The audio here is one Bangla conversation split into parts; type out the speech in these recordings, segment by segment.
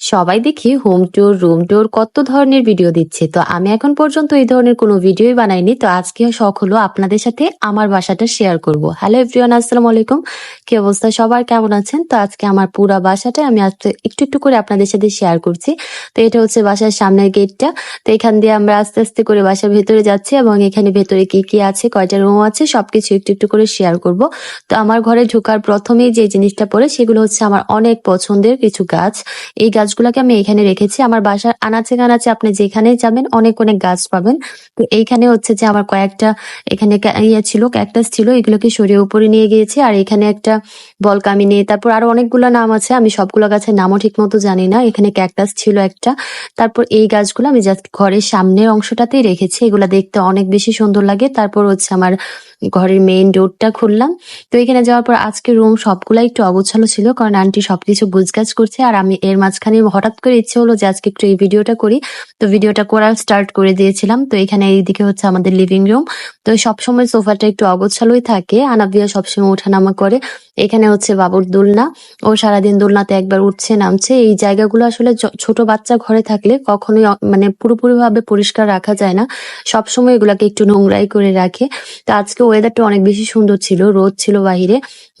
সবাই দেখি হোম ট্যুর রুম ট্যুর কত ধরনের ভিডিও দিচ্ছে। তো আমি এখন পর্যন্ত এই ধরনের কোনো ভিডিওই বানাইনি। তো আজকে শখ হলো আপনাদের সাথে আমার বাসাটা শেয়ার করব। হ্যালো এভরিওয়ান আসসালামু আলাইকুম। কি অবস্থা? সবার কেমন আছেন? তো আজকে আমার পুরো বাসাটা আমি আজকে একটু একটু করে আপনাদের সাথে শেয়ার করছি। তো এটা হচ্ছে বাসার সামনের গেটটা তো এখান দিয়ে আমরা আস্তে আস্তে করে বাসার ভেতরে যাচ্ছি এবং এখানে ভেতরে কি কি আছে, কয়টা রুম আছে, সবকিছু একটু একটু করে শেয়ার করব। তো আমার ঘরে ঢোকার প্রথমেই যে জিনিসটা পড়ে, সেগুলো হচ্ছে আমার অনেক পছন্দের কিছু গাছ। এই গাছগুলোকে আমি এখানে রেখেছি। আমার বাসার আনাচে কানাচে আপনি যেখানেই যাবেন অনেক অনেক গাছ পাবেন। তো এইখানে হচ্ছে যে আমার কয়েকটা এখানে ইয়ে ছিল ক্যাকটাস ছিল, এগুলোকে সরিয়ে উপরে নিয়ে গিয়েছি। আর এখানে একটা বলকামিনি তারপর আরও অনেকগুলো নাম আছে, আমি সবগুলো গাছের নামও ঠিক মতো জানি না। এখানে ক্যাকটাস ছিল একটা। তারপর এই গাছগুলো আমি জাস্ট ঘরের সামনের অংশটাতেই রেখেছি। এগুলো দেখতে অনেক বেশি সুন্দর লাগে। তারপর হচ্ছে আমার ঘরের মেইন ডোরটা খুললাম। তো এখানে যাওয়ার পর আজকে রুম সবগুলাই একটু অগোছালো ছিল, কারণ আন্টি সবকিছু গুছগাছ করছে। আর আমি এর মাঝখানে হঠাৎ করে ইচ্ছে হলো যে আজকে একটু এই ভিডিওটা করি। তো ভিডিওটা করার স্টার্ট করে দিয়েছিলাম। তো এখানে এইদিকে হচ্ছে আমাদের লিভিং রুম তো সবসময় সোফাটা একটু অগোছালোই থাকে। আনাবিয়া সবসময় ওঠানামা করে। এখানে হচ্ছে বাবুর দোলনা। ও সারাদিন দোলনাতে একবার উঠছে, নামছে। এই জায়গাগুলো আসলে ছোট বাচ্চা ঘরে থাকলে কখনোই মানে পুরোপুরি ভাবে পরিষ্কার রাখা যায় না। সবসময় এগুলাকে একটু নোংরাই করে রাখে। তো আজকে ওয়েদারটা অনেক বেশি সুন্দর ছিল, রোদ ছিল বাহিরে,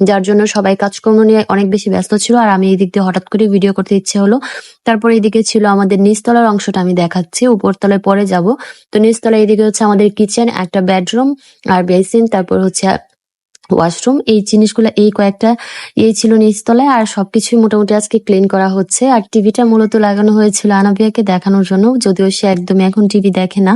যার জন্য সবাই কাজকর্ম নিয়ে অনেক বেশি ব্যস্ত ছিল। আর আমি এই দিক দিয়ে হঠাৎ করে ভিডিও করতে ইচ্ছে হলো। তারপর এদিকে ছিল আমাদের নিচতলার অংশটা আমি দেখাচ্ছি, উপরতলায় পরে যাব। তো নিচতলায় এদিকে হচ্ছে আমাদের কিচেন একটা বেডরুম আর বেসিন তারপর হচ্ছে ওয়াশরুম এই জিনিসগুলো, এই কয়েকটা ইয়ে ছিল নিচতলায়, আর সবকিছুই মোটামুটি আজকে ক্লিন করা হচ্ছে। আর টিভিটা মূলত লাগানো হয়েছিল আনাবিয়াকে দেখানোর জন্য, যদিও সে একদমই এখন টিভি দেখে না।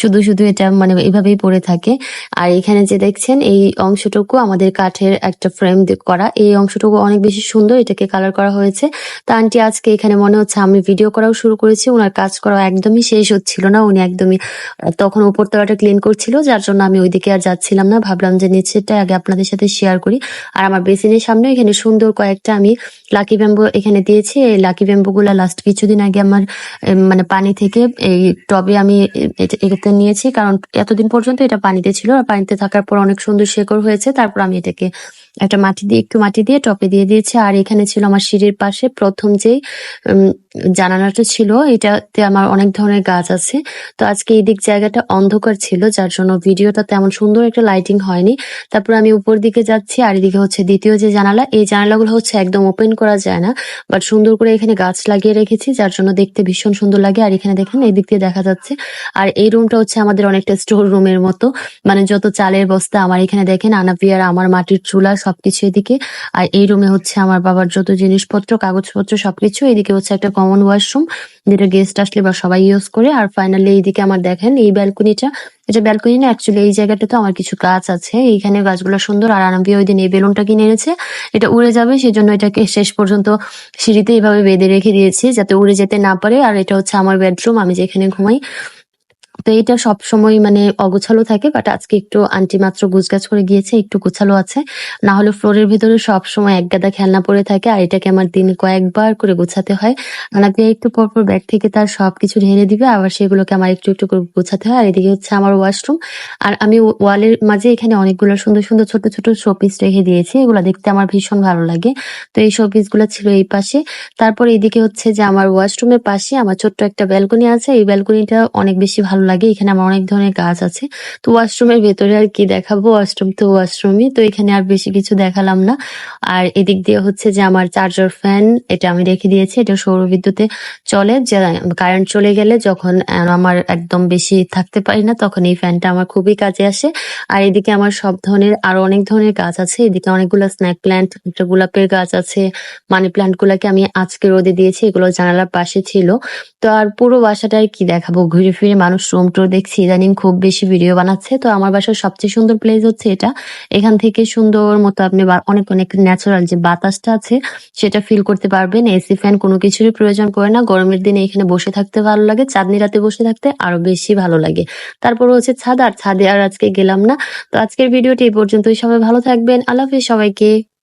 শুধু শুধু এটা মানে এভাবেই পড়ে থাকে। আর এখানে যে দেখছেন, এই অংশটুকু আমাদের কাঠের একটা ফ্রেম করা। এই অংশটুকু অনেক বেশি সুন্দর, এটাকে কালার করা হয়েছে। তা আন্টি আজকে এখানে মনে হচ্ছে আমি ভিডিও করাও শুরু করেছি ওনার কাজ করা একদমই শেষ হচ্ছিল না, উনি একদমই তখন উপরতলাটা ক্লিন করছিল, যার জন্য আমি ওইদিকে আর যাচ্ছিলাম না। ভাবলাম যে নিচেরটা আগে আপনাদের সাথে শেয়ার করি। আর আমার বেসিনের সামনে এখানে সুন্দর কয়েকটা আমি লাকি ব্যাম্বু এখানে দিয়েছি। এই লাকি ব্যাম্বু গুলা লাস্ট কিছুদিন আগে আমার মানে পানি থেকে এই টবে আমি এটাতে নিয়েছি। কারণ এতদিন পর্যন্ত এটা পানিতে ছিল আর পানিতে থাকার পর অনেক সুন্দর শেকড় হয়েছে। তারপর আমি এটাকে একটা মাটি দিয়ে, একটু মাটি দিয়ে টপে দিয়ে দিয়েছি। আর এখানে ছিল আমার সিঁড়ির পাশে প্রথম যেই জানালাটা ছিল, এটাতে আমার অনেক ধরনের গাছ আছে। তো আজকে এই দিক জায়গাটা অন্ধকার ছিল, যার জন্য ভিডিওটা তেমন সুন্দর একটা লাইটিং হয়নি। তারপর আমি উপর দিকে যাচ্ছি, আর এদিকে হচ্ছে দ্বিতীয় যে জানালা, এই জানালাগুলো হচ্ছে একদম ওপেন করা যায় না বাট সুন্দর করে এখানে গাছ লাগিয়ে রেখেছি, যার জন্য দেখতে ভীষণ সুন্দর লাগে, আর এখানে দেখেন এই দিক দিয়ে দেখা যাচ্ছে, আর এই রুমটা হচ্ছে আমাদের অনেকটা স্টোর রুমের মতো মানে যত চালের বস্তা আমার এখানে দেখেন আনাপিয়ার আমার মাটির চুলা, সবকিছু এদিকে, আর এই রুমে হচ্ছে আমার বাবার যত জিনিসপত্র, কাগজপত্র, সবকিছু, এদিকে হচ্ছে একটা কমন ওয়াশরুম যেটা গেস্ট আসলে বা সবাই ইউজ করে, আর ফাইনালি এইদিকে আমার দেখেন এই ব্যালকনিটা এটা ব্যালকনি না অ্যাকচুয়ালি এই জায়গাটাতে আমার কিছু গাছ আছে, এইখানে গাছগুলো সুন্দর আর আনাবি ওই দিন এই বেলুনটা কিনে এনেছে। এটা উড়ে যাবে সেই জন্য এটাকে শেষ পর্যন্ত সিঁড়িতে এইভাবে বেঁধে রেখে দিয়েছি, যাতে উড়ে যেতে না পারে। আর এটা হচ্ছে আমার বেডরুম আমি যেখানে ঘুমাই তো এটা সব সময় মানে অগোছালো থাকে বাট আজকে একটু আন্টি মাত্র গুছগাছ করে গিয়েছে, একটু গোছালো আছে। না হলে ফ্লোরের ভিতরে সব সময় এক গাদা খেলনা পড়ে থাকে, আর এটাকে আমার দিনে কয়েকবার করে গোছাতে হয়। আনাপি একটু পরপর ব্যাগ থেকে তার সবকিছু ঢেলে দিবে, আবার সেগুলোকে আমার একটু একটু করে গোছাতে হয়। আর এদিকে হচ্ছে আমার ওয়াশরুম। আর আমি ওয়ালের মাঝে এখানে অনেকগুলো সুন্দর সুন্দর ছোট ছোট শোপিস রেখে দিয়েছি, এগুলো দেখতে আমার ভীষণ ভালো লাগে। তো এই শোপিসগুলো ছিল এই পাশে। তারপর এদিকে হচ্ছে যে আমার ওয়াশরুমের পাশে আমার ছোট্ট একটা ব্যালকনি আছে, এই ব্যালকনিটা অনেক বেশি ভালো লাগে। এখানে আমার অনেক ধরনের গাছ আছে। তো ওয়াশরুমের ভেতরে আর কি দেখাবো? ওয়াশরুম তো ওয়াশরুমই, তো এখানে আর বেশি কিছু দেখালাম না। আর এদিক দিয়ে হচ্ছে যে আমার চার্জার ফ্যান, এটা আমি রেখে দিয়েছি, এটা সৌর বিদ্যুতে চলে। যে কারেন্ট চলে গেলে যখন আমার একদম বেশি থাকতে পারি না, তখন এই ফ্যানটা আমার খুবই কাজে আসে। আর এদিকে আমার সব ধরনের, আরও অনেক ধরনের গাছ আছে। এদিকে অনেকগুলো স্ন্যাক প্ল্যান্ট একটা গোলাপের গাছ আছে। মানি প্ল্যান্ট গুলাকে আমি আজকে রোদে দিয়েছি, এগুলো জানালার পাশে ছিল। তো আর পুরো বাসাটা আর কি দেখাবো? ঘুরে ফিরে মানুষ রুম টুর দেখছি ইদানিং খুব বেশি ভিডিও বানাচ্ছে। তো আমার বাসার সবচেয়ে সুন্দর প্লেস হচ্ছে এটা। এখান থেকে সুন্দর মতো আপনি অনেক অনেক ন্যাচারাল যে বাতাসটা আছে, সেটা ফিল করতে পারবেন। এসি ফ্যান কোনো কিছুরই প্রয়োজন পড়ে না। গরমের দিনে এখানে বসে থাকতে ভালো লাগে। চাঁদনি রাতে বসে থাকতে আরও বেশি ভালো লাগে। তারপর হচ্ছে ছাদ। আর ছাদে আর আজকে গেলাম না। তো আজকের ভিডিওটি এই পর্যন্তই। সবাই ভালো থাকবেন। আল্লাহ সবাইকে।